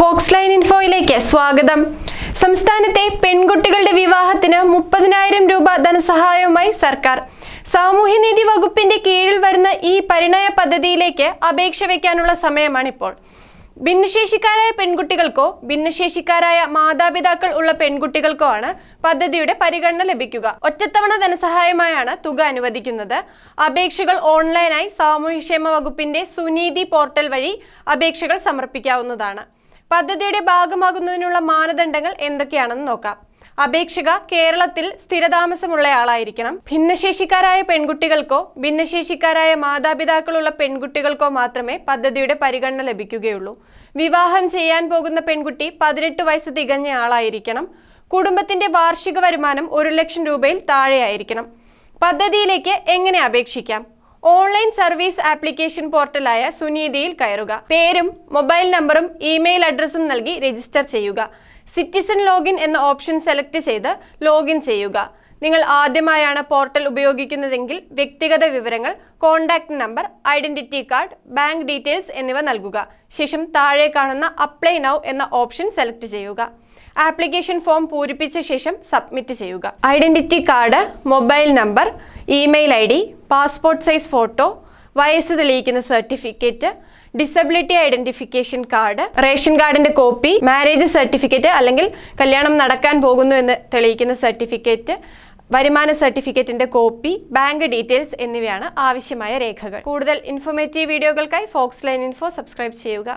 Fox line ഇൻഫോയിലേക്ക് സ്വാഗതം. സംസ്ഥാനത്തെ പെൺകുട്ടികളുടെ വിവാഹത്തിന് മുപ്പതിനായിരം രൂപ ധനസഹായവുമായി സർക്കാർ. സാമൂഹ്യനീതി വകുപ്പിന്റെ കീഴിൽ വരുന്ന ഈ പരിണയ പദ്ധതിയിലേക്ക് അപേക്ഷ വയ്ക്കാനുള്ള സമയമാണിപ്പോൾ. ഭിന്നശേഷിക്കാരായ പെൺകുട്ടികൾക്കോ ഭിന്നശേഷിക്കാരായ മാതാപിതാക്കൾ ഉള്ള പെൺകുട്ടികൾക്കോ ആണ് പദ്ധതിയുടെ പരിഗണന ലഭിക്കുക. ഒറ്റത്തവണ ധനസഹായമായാണ് തുക അനുവദിക്കുന്നത്. അപേക്ഷകൾ ഓൺലൈനായി സാമൂഹ്യക്ഷേമ വകുപ്പിന്റെ സുനീതി പോർട്ടൽ വഴി അപേക്ഷകൾ സമർപ്പിക്കാവുന്നതാണ്. പദ്ധതിയുടെ ഭാഗമാകുന്നതിനുള്ള മാനദണ്ഡങ്ങൾ എന്തൊക്കെയാണെന്ന് നോക്കാം. അപേക്ഷക കേരളത്തിൽ സ്ഥിരതാമസമുള്ളയാളായിരിക്കണം. ഭിന്നശേഷിക്കാരായ പെൺകുട്ടികൾക്കോ ഭിന്നശേഷിക്കാരായ മാതാപിതാക്കളുള്ള പെൺകുട്ടികൾക്കോ മാത്രമേ പദ്ധതിയുടെ പരിഗണന ലഭിക്കുകയുള്ളൂ. വിവാഹം ചെയ്യാൻ പോകുന്ന പെൺകുട്ടി പതിനെട്ട് വയസ്സ് തികഞ്ഞ ആളായിരിക്കണം. കുടുംബത്തിന്റെ വാർഷിക വരുമാനം ഒരു ലക്ഷം രൂപയിൽ താഴെയായിരിക്കണം. പദ്ധതിയിലേക്ക് എങ്ങനെ അപേക്ഷിക്കാം? ഓൺലൈൻ സർവീസ് ആപ്ലിക്കേഷൻ പോർട്ടലായ സുനീതിയിൽ കയറുക. പേരും മൊബൈൽ നമ്പറും ഇമെയിൽ അഡ്രസ്സും നൽകി രജിസ്റ്റർ ചെയ്യുക. സിറ്റിസൺ ലോഗിൻ എന്ന ഓപ്ഷൻ സെലക്ട് ചെയ്ത് ലോഗിൻ ചെയ്യുക. നിങ്ങൾ ആദ്യമായാണ് പോർട്ടൽ ഉപയോഗിക്കുന്നതെങ്കിൽ വ്യക്തിഗത വിവരങ്ങൾ contact number identity card bank details എന്നിവ നൽകുക. ശേഷം താഴെ കാണുന്ന അപ്ലൈ നൗ എന്ന ഓപ്ഷൻ സെലക്ട് ചെയ്യുക. ആപ്ലിക്കേഷൻ ഫോം പൂരിപ്പിച്ച ശേഷം സബ്മിറ്റ് ചെയ്യുക. Identity card mobile number email I D passport size photo വയസ്സ് തെളിയിക്കുന്ന certificate disability identification card ration കാർഡിന്റെ കോപ്പി മാരേജ് സർട്ടിഫിക്കറ്റ് അല്ലെങ്കിൽ കല്യാണം നടക്കാൻ പോകുന്നു എന്ന് തെളിയിക്കുന്ന സർട്ടിഫിക്കറ്റ് വരുമാന സർട്ടിഫിക്കറ്റിന്റെ കോപ്പി ബാങ്ക് ഡീറ്റെയിൽസ് എന്നിവയാണ് ആവശ്യമായ രേഖകൾ. കൂടുതൽ ഇൻഫോർമേറ്റീവ് വീഡിയോകൾക്കായി ഫോക്സ് ലൈൻ ഇൻഫോ സബ്സ്ക്രൈബ് ചെയ്യുക.